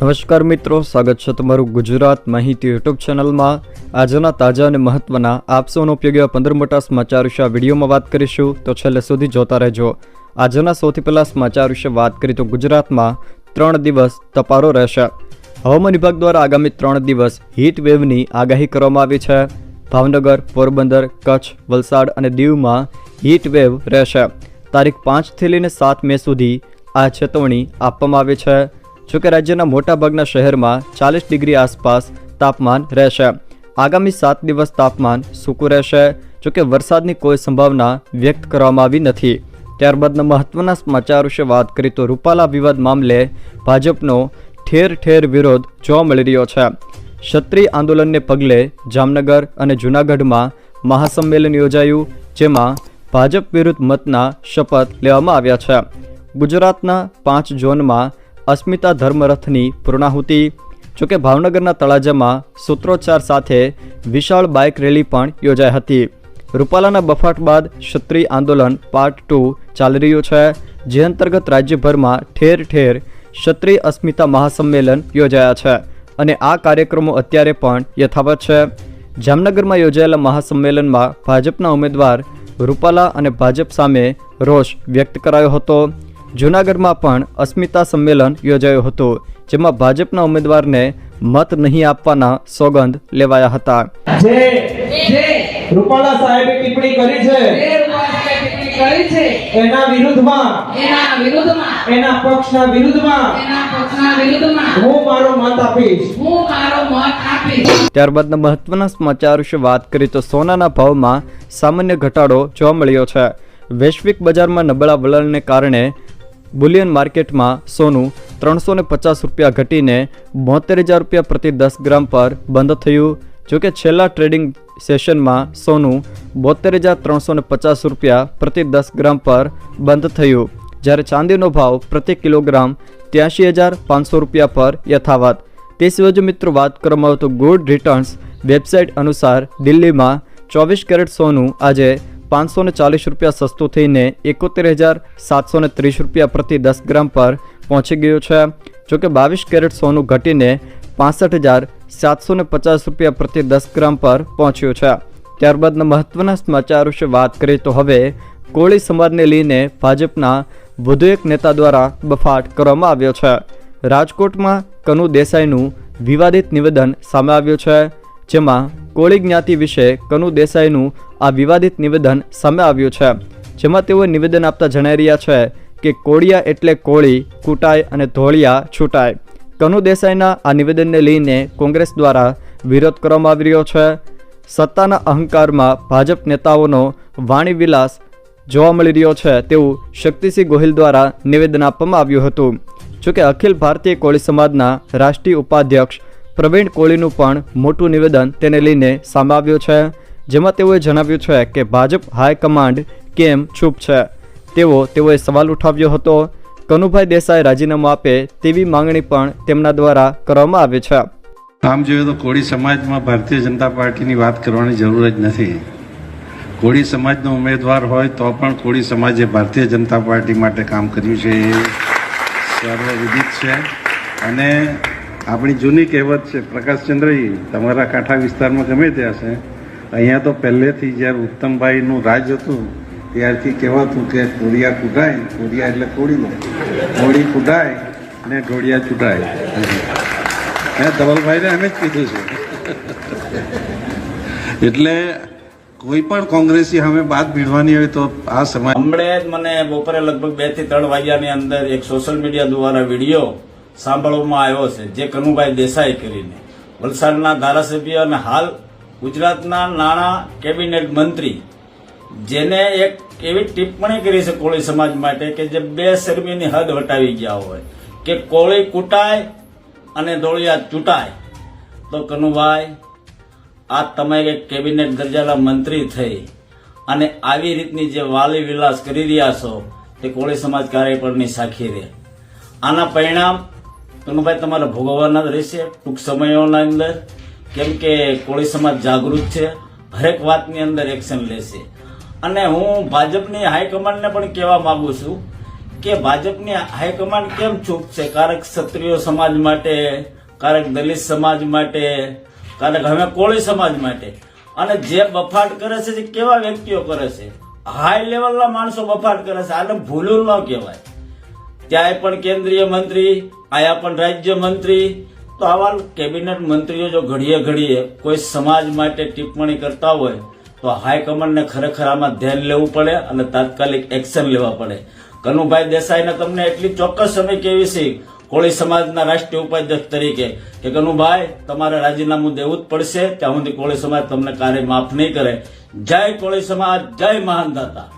નમસ્કાર મિત્રો, સ્વાગત છે તમારું ગુજરાત માહિતી યુટ્યુબ ચેનલમાં. આજના તાજા અને મહત્વના આપસોનો ઉપયોગ એવા પંદર મોટા સમાચાર વિશે આ વિડીયોમાં વાત કરીશું. તો છેલ્લે સુધી જોતા રહેજો. આજના સૌથી પહેલા સમાચાર વિશે વાત કરીએ તો ગુજરાતમાં ત્રણ દિવસ તપારો રહેશે. હવામાન વિભાગ દ્વારા આગામી ત્રણ દિવસ હીટ વેવની આગાહી કરવામાં આવી છે. ભાવનગર, પોરબંદર, કચ્છ, વલસાડ અને દીવમાં હીટ વેવ રહેશે. તારીખ પાંચથી લઈને સાત મે સુધી આ ચેતવણી આપવામાં આવી છે. જોકે રાજ્યના મોટાભાગના શહેરમાં ચાલીસ ડિગ્રી આસપાસ તાપમાન રહેશે. આગામી સાત દિવસ તાપમાન સૂકું રહેશે, જોકે વરસાદની કોઈ સંભાવના વ્યક્ત કરવામાં આવી નથી. ત્યારબાદના મહત્વના સમાચાર વિશે વાત કરીએ તો રૂપાલા વિવાદ મામલે ભાજપનો ઠેર ઠેર વિરોધ જોવા મળી રહ્યો છે. ક્ષત્રિય આંદોલનને પગલે જામનગર અને જૂનાગઢમાં મહાસંમેલન યોજાયું, જેમાં ભાજપ વિરુદ્ધ મતના શપથ લેવામાં આવ્યા છે. ગુજરાતના પાંચ ઝોનમાં અસ્મિતા ધર્મરથની પૂર્ણાહુતિ. જોકે ભાવનગરના તળાજામાં સૂત્રોચ્ચાર સાથે વિશાળ બાઇક રેલી પણ યોજાઈ હતી. રૂપાલાના બફાટ બાદ ક્ષત્રિય આંદોલન પાર્ટ ટુ ચાલી રહ્યું છે, જે અંતર્ગત રાજ્યભરમાં ઠેર ઠેર ક્ષત્રિય અસ્મિતા મહાસંમેલન યોજાયા છે અને આ કાર્યક્રમો અત્યારે પણ યથાવત છે. જામનગરમાં યોજાયેલા મહાસંમેલનમાં ભાજપના ઉમેદવાર રૂપાલા અને ભાજપ સામે રોષ વ્યક્ત કરાયો હતો. જૂનાગઢમાં પણ અસ્મિતા સંમેલન યોજાયું હતું જેમાં ભાજપના ઉમેદવારને મત નહીં આપવાના સોગંદ લેવાયા હતા. જે જે રૂપાલા સાહેબે ટિપ્પણી કરી છે જે રૂપાલાએ ટિપ્પણી કરી છે એના વિરુદ્ધમાં એના વિરુદ્ધમાં એના પક્ષના વિરુદ્ધમાં એના પક્ષના વિરુદ્ધમાં હું મારો મત આપીશ. હું મારો મત આપીશ. ત્યારબાદના મહત્વના સમાચાર વિશે વાત કરીએ તો સોનાના ભાવમાં સામાન્ય ઘટાડો જોવા મળ્યો છે. વૈશ્વિક બજારમાં નબળા વલણને કારણે બુલિયન માર્કેટમાં સોનું ત્રણસો પચાસ રૂપિયા ઘટીને બોતેર હજાર રૂપિયા પ્રતિ દસ ગ્રામ પર બંધ થયું. જોકે છેલ્લા ટ્રેડિંગ સેશનમાં સોનું બોતેર હજાર ત્રણસો પચાસ રૂપિયા પ્રતિ દસ ગ્રામ પર બંધ થયું. જ્યારે ચાંદીનો ભાવ પ્રતિ કિલોગ્રામ ત્યાંશી હજાર પાંચસો રૂપિયા પર યથાવત. તે સિવાય મિત્રો વાત કરવામાં આવે તો ગુડ રિટર્ન્સ વેબસાઇટ અનુસાર દિલ્હીમાં ચોવીસ કેરેટ સોનું આજે પાંચસો ચાલીસ રૂપિયા સસ્તું થઈને એકોતેર હજાર સાતસો ત્રીસ રૂપિયા પ્રતિ દસ ગ્રામ પર પહોંચી ગયું છે. જોકે બાવીસ કેરેટ સોનું ઘટીને પાસઠ હજાર સાતસો પચાસ રૂપિયા પ્રતિ દસ ગ્રામ પર પહોંચ્યું છે. ત્યારબાદના મહત્વના સમાચાર વિશે વાત કરીએ તો હવે કોળી સમાજને લઈને ભાજપના વધુ એક નેતા દ્વારા બફાટ કરવામાં આવ્યો છે. રાજકોટમાં કનુ દેસાઈનું વિવાદિત નિવેદન સામે આવ્યું છે, જેમાં કોળી જ્ઞાતિ વિશે કનુ દેસાઈનું આ વિવાદિત નિવેદન સામે આવ્યું છે, જેમાં તેઓ નિવેદન આપતા જણાઈ રહ્યા છે કે કોળિયા એટલે કોળી, કૂટાય અને ધોળિયા છૂટાય. કનુ દેસાઈના આ નિવેદનને લઈને કોંગ્રેસ દ્વારા વિરોધ કરવામાં આવી રહ્યો છે. સત્તાના અહંકારમાં ભાજપ નેતાઓનો વાણી વિલાસ જોવા મળી રહ્યો છે તેવું શક્તિસિંહ ગોહિલ દ્વારા નિવેદન આપવામાં આવ્યું હતું. જોકે અખિલ ભારતીય કોળી સમાજના રાષ્ટ્રીય ઉપાધ્યક્ષ પ્રવીણ કોહલીનું પણ મોટું નિવેદન તેને લઈને સામે છે, જેમાં તેઓએ જણાવ્યું છે કે ભાજપ હાઈકમાન્ડ કેમ ચૂપ છે. તેવો તેઓએ સવાલ ઉઠાવ્યો હતો, કનુભાઈ દેસાઈ રાજીનામું આપે તેવી માંગણી પણ તેમના દ્વારા કરવામાં આવી છે. આમ જોઈએ તો કોળી સમાજમાં ભારતીય જનતા પાર્ટીની વાત કરવાની જરૂર જ નથી. કોળી સમાજનો ઉમેદવાર હોય તો પણ કોળી સમાજે ભારતીય જનતા પાર્ટી માટે કામ કર્યું છે. એ સર્વવિદિત છે. અને આપણી જૂની કહેવત છે પ્રકાશચંદ્રજી તમારા કાંઠા વિસ્તારમાં ગમે ત્યાં છે. અહીંયા તો પહેલેથી જ્યારે ઉત્તમભાઈનું રાજ હતું, ત્યારથી કહેવાતું કે કોળિયા કૂટાય કોડિયા એટલે કોડી કોડી કૂટાય ને ઢોળિયા ચૂંટાય. મેં ધવલભાઈને એમ જ કીધું છે. એટલે કોઈ પણ કોંગ્રેસી હવે બાદ ભીડવાની હોય તો આ સમય હમણે જ મને બપોરે લગભગ બેથી ત્રણ વાગ્યાની અંદર એક સોશિયલ મીડિયા દ્વારા વીડિયો સાંભળવામાં આવ્યો છે, જે કનુભાઈ દેસાઈ કરીને. વલસાડના ધારાસભ્ય અને હાલ ગુજરાતના નાણાં કેબિનેટ મંત્રી, જેને એક એવી ટિપ્પણી કરી છે કોળી સમાજ માટે કે જે બે શરમીની હદ વટાવી ગયા હોય, કે કોળી કૂટાય અને દોળિયા ચૂંટાય. તો કનુભાઈ, આ તમે એક કેબિનેટ દરજાના મંત્રી થઈ અને આવી રીતની જે વાલી વિલાસ કરી રહ્યા છો, તે કોળી સમાજ કાર્ય પરની સાખી રહે આના પરિણામ કનુભાઈ તમારે ભોગવવાના જ રહેશે. ટૂંક સમયોના અંદર, કેમ કે કોળી સમાજ જાગૃત છે, હરેક વાતની અંદર એક્શન લેશે. અને હું ભાજપની હાઈકમાન્ડને પણ કહેવા માંગુ છું કે ભાજપની હાઈકમાન્ડ કેમ ચૂપ છે? કારક ક્ષત્રિય સમાજ માટે, કારક દલિત સમાજ માટે, કારક હવે કોળી સમાજ માટે. અને જે બફાટ કરે છે તે કેવા વ્યક્તિઓ કરે છે? હાઈ લેવલના માણસો બફાટ કરે છે. આને ભૂલું ન કહેવાય. ત્યાં પણ કેન્દ્રીય મંત્રી, આયા પણ રાજ્ય મંત્રી, તો આવા કેબિનેટ મંત્રીઓ જો ઘડીએ ઘડીએ કોઈ સમાજ માટે ટિપ્પણી કરતા હોય, તો હાઈકમાન્ડને ખરેખર આમાં ધ્યાન લેવું પડે અને તાત્કાલિક એક્શન લેવા પડે. કનુભાઈ દેસાઈને તમને એટલી ચોક્કસ સમય કેવી છે, કોળી સમાજના રાષ્ટ્રીય ઉપાધ્યક્ષ તરીકે, કે કનુભાઈ, તમારે રાજીનામું દેવું જ પડશે, ત્યાં સુધી કોળી સમાજ તમને કાર્ય માફ નહીં કરે. જય કોળી સમાજ, જય મહાન દાતા.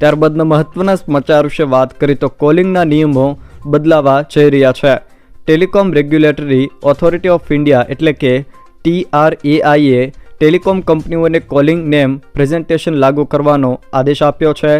ત્યારબાદના મહત્વના સમાચાર વિશે વાત કરી તો કોલિંગના નિયમો બદલાવા જઈ રહ્યા છે. Telecom regulatory authority of India એટલે કે ટીઆરએઆઈએ ટેલિકોમ કંપનીઓને કોલિંગ નેમ પ્રેઝન્ટેશન લાગુ કરવાનો આદેશ આપ્યો છે.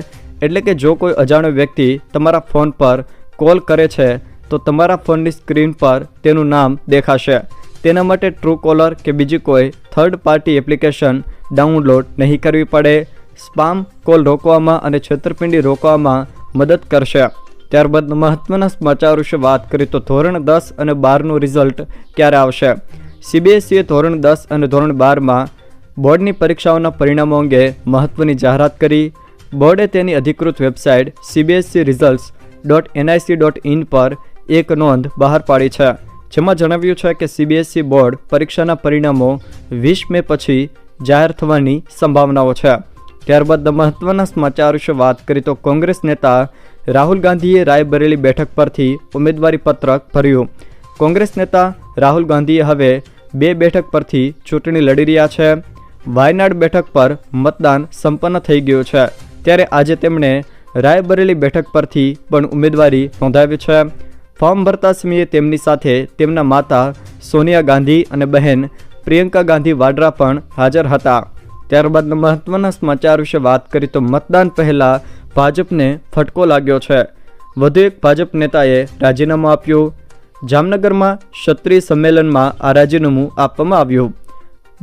એટલે કે જો કોઈ અજાણ્યો વ્યક્તિ તમારા ફોન પર કોલ કરે છે, તો તમારા ફોનની સ્ક્રીન પર તેનું નામ દેખાશે. તેના માટે ટ્રુ કોલર કે બીજી કોઈ થર્ડ પાર્ટી એપ્લિકેશન ડાઉનલોડ નહીં કરવી પડે. સ્પામ કોલ રોકવામાં અને છેતરપિંડી રોકવામાં મદદ કરશે. ત્યારબાદ મહત્વના સમાચાર વિશે વાત કરીએ તો ધોરણ દસ અને બારનું રિઝલ્ટ ક્યારે આવશે? સીબીએસઈએ ધોરણ દસ અને ધોરણ બારમાં બોર્ડની પરીક્ષાઓના પરિણામો અંગે મહત્વની જાહેરાત કરી. બોર્ડે તેની અધિકૃત website CBSE results dot NIC dot in પર એક નોંધ બહાર પાડી છે. જેમાં જણાવ્યું છે કે સીબીએસઈ બોર્ડ પરીક્ષાના પરિણામો વીસ મે પછી જાહેર થવાની સંભાવનાઓ છે. ત્યારબાદ મહત્વના સમાચાર વિશે વાત કરી તો કોંગ્રેસ નેતા રાહુલ ગાંધીએ રાયબરેલી બેઠક પરથી ઉમેદવારી પત્રક ભર્યું. કોંગ્રેસ નેતા રાહુલ ગાંધીએ હવે બે બેઠક પરથી ચૂંટણી લડી રહ્યા છે. વાયનાડ બેઠક પર મતદાન સંપન્ન થઈ ગયું છે. ત્યારે આજે તેમણે રાયબરેલી બેઠક પરથી પણ ઉમેદવારી નોંધાવી છે. ફોર્મ ભરતા સમયે તેમની સાથે તેમના માતા સોનિયા ગાંધી અને બહેન પ્રિયંકા ગાંધી વાડરા પણ હાજર હતા. ત્યારબાદ મહત્વના સમાચાર વિશે વાત કરી તો મતદાન પહેલા ભાજપને ફટકો લાગ્યો છે. વધુ એક ભાજપ નેતાએ રાજીનામું આપ્યું. જામનગરમાં ક્ષત્રિય સંમેલનમાં આ રાજીનામું આપવામાં આવ્યું.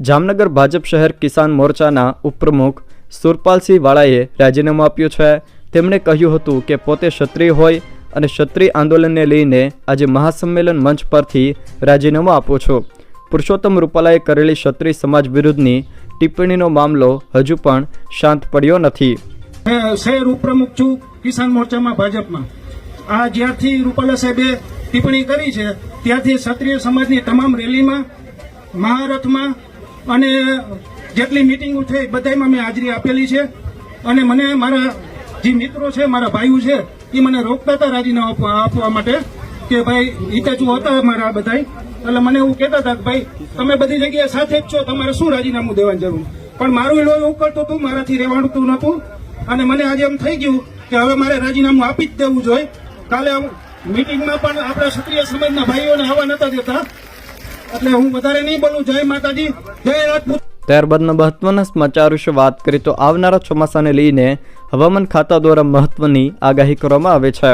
જામનગર ભાજપ શહેર કિસાન મોરચાના ઉપપ્રમુખ સુરપાલસિંહ વાળાએ રાજીનામું આપ્યું છે. તેમણે કહ્યું હતું કે પોતે ક્ષત્રિય હોય અને ક્ષત્રિય આંદોલનને લઈને આજે મહાસંમેલન મંચ પરથી રાજીનામું આપું છું. પુરુષોત્તમ રૂપાલાએ કરેલી ક્ષત્રિય સમાજ વિરુદ્ધની ટિપ્પણીનો મામલો હજુ પણ શાંત પડ્યો નથી. શહેર ઉપપ્રમુખ છું કિસાન મોરચામાં ભાજપમાં. આ જ્યારથી રૂપાલા સાહેબે ટિપ્પણી કરી છે, ત્યારથી ક્ષત્રિય સમાજની તમામ રેલીમાં, મહારથમાં અને જેટલી મિટિંગો છે બધામાં મેં હાજરી આપેલી છે. અને મને મારા જે મિત્રો છે, મારા ભાઈઓ છે, એ મને રોકતા હતા રાજીનામા આપવા માટે કે ભાઈ હિતાચુ હતા મારા બધા એટલે મને એવું કહેતા હતા કે ભાઈ, તમે બધી જગ્યાએ સાથે જ છો, તમારે શું રાજીનામું દેવાની જરૂર? પણ મારું લોહી એવું કરતું હતું, મારાથી રહેવાડતું નહોતું. અને મને આજે એમ થઈ ગયું કે હવે મારે રાજીનામું આપી જ દેવું જોઈએ. કાલે મિટિંગમાં પણ આપણા ક્ષત્રિય સમાજના ભાઈઓને આવવા નતા દેતા. એટલે હું વધારે નહીં બોલું. જય માતાજી. જય રાજપૂત. ત્યારબાદના મહત્વના સમાચાર વિશે વાત કરીએ તો આવનારા ચોમાસાને લઈને હવામાન ખાતા દ્વારા મહત્વની આગાહી કરવામાં આવે છે.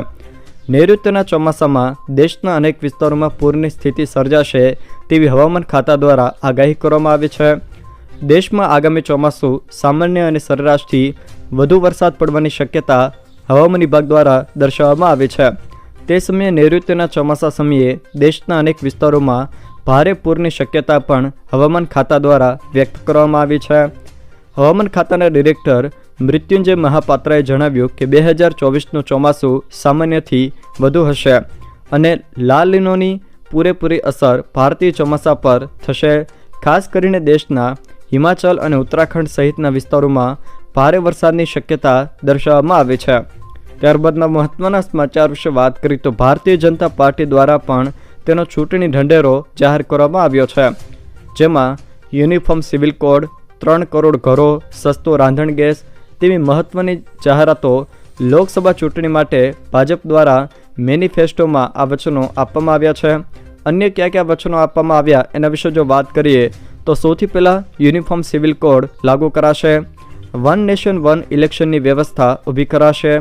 નૈઋત્યના ચોમાસામાં દેશના અનેક વિસ્તારોમાં પૂરની સ્થિતિ સર્જાશે તેવી હવામાન ખાતા દ્વારા આગાહી કરવામાં આવી છે. દેશમાં આગામી ચોમાસું સામાન્ય અને સરેરાશથી વધુ વરસાદ પડવાની શક્યતા હવામાન વિભાગ દ્વારા દર્શાવવામાં આવી છે. તે સમયે નૈઋત્યના ચોમાસા સમયે દેશના અનેક વિસ્તારોમાં ભારે પૂરની શક્યતા પણ હવામાન ખાતા દ્વારા વ્યક્ત કરવામાં આવી છે. હવામાન ખાતાના ડિરેક્ટર મૃત્યુંજય મહાપાત્રએ જણાવ્યું કે બે હજાર ચોવીસનું ચોમાસું સામાન્યથી વધુ હશે અને લાલિનોની લીનોની પૂરેપૂરી અસર ભારતીય ચોમાસા પર થશે. ખાસ કરીને દેશના હિમાચલ અને ઉત્તરાખંડ સહિતના વિસ્તારોમાં ભારે વરસાદની શક્યતા દર્શાવવામાં આવી છે. ત્યારબાદના મહત્વના સમાચાર વિશે વાત કરી તો ભારતીય જનતા પાર્ટી દ્વારા પણ તેનો ચૂંટણી ઢંઢેરો જાહેર કરવામાં આવ્યો છે. જેમાં યુનિફોર્મ સિવિલ કોડ, ત્રણ કરોડ ઘરો, સસ્તો રાંધણ ગેસ તેવી મહત્વની જાહેરાતો લોકસભા ચૂંટણી માટે ભાજપ દ્વારા મેનિફેસ્ટોમાં આ વચનો આપવામાં આવ્યા છે. અન્ય કયા કયા વચનો આપવામાં આવ્યા એના વિશે જો વાત કરીએ, તો સૌથી પહેલાં યુનિફોર્મ સિવિલ કોડ લાગુ કરાશે. વન નેશન વન ઇલેક્શનની વ્યવસ્થા ઊભી કરાશે.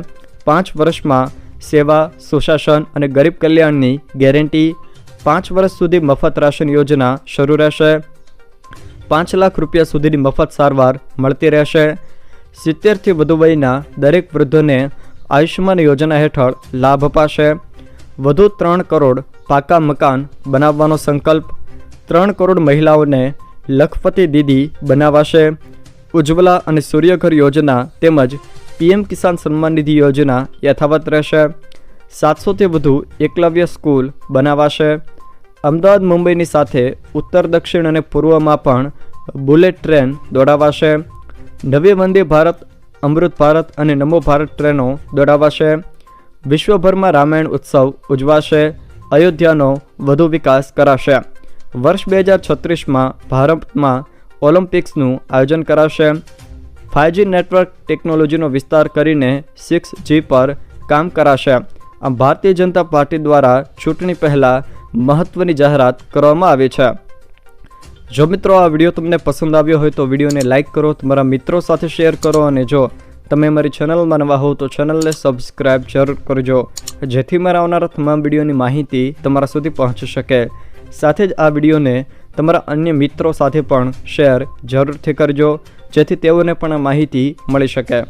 પાંચ વર્ષમાં સેવા, સુશાસન અને ગરીબ કલ્યાણની ગેરંટી. પાંચ વર્ષ સુધી મફત રાશન યોજના શરૂ રહેશે. પાંચ લાખ રૂપિયા સુધીની મફત સારવાર મળતી રહેશે. સિત્તેરથી વધુ વયના દરેક વૃદ્ધોને આયુષ્યમાન યોજના હેઠળ લાભ અપાશે. વધુ ત્રણ કરોડ પાકા મકાન બનાવવાનો સંકલ્પ. ત્રણ કરોડ મહિલાઓને લખપતિ દીદી બનાવાશે. ઉજ્જવલા અને સૂર્યઘર યોજના તેમજ પીએમ કિસાન સન્માન નિધિ યોજના યથાવત રહેશે. સાતસોથી વધુ એકલવ્ય સ્કૂલ બનાવાશે. અમદાવાદ મુંબઈની સાથે ઉત્તર દક્ષિણ અને પૂર્વમાં પણ બુલેટ ટ્રેન દોડાવાશે. નવી વંદે ભારત, અમૃત ભારત અને નમો ભારત ટ્રેનો દોડાવાશે. વિશ્વભરમાં રામાયણ ઉત્સવ ઉજવાશે. અયોધ્યાનો વધુ વિકાસ કરાશે. વર્ષ બે હજાર છત્રીસમાં ભારતમાં ઓલિમ્પિક્સનું આયોજન કરાશે. ફાઇવજી નેટવર્ક ટેકનોલોજીનો વિસ્તાર કરીને સિક્સ જી પર કામ કરાશે. આમ ભારતીય જનતા પાર્ટી દ્વારા ચૂંટણી પહેલાં મહત્ત્વની જાહેરાત કરવામાં આવી છે. જો મિત્રો આ વીડિયો તમને પસંદ આવ્યો હોય તો વિડીયોને લાઇક કરો, તમારા મિત્રો સાથે શેર કરો અને જો તમે મારી ચેનલમાં નવા હો તો ચેનલને સબસ્ક્રાઇબ જરૂર કરજો, જેથી મારા આવનારા તમામ વિડીયોની માહિતી તમારા સુધી પહોંચી શકે. સાથે જ આ વિડીયોને તમારા અન્ય મિત્રો સાથે પણ શેર જરૂરથી કરજો, જેથી તેઓને પણ આ માહિતી મળી શકે.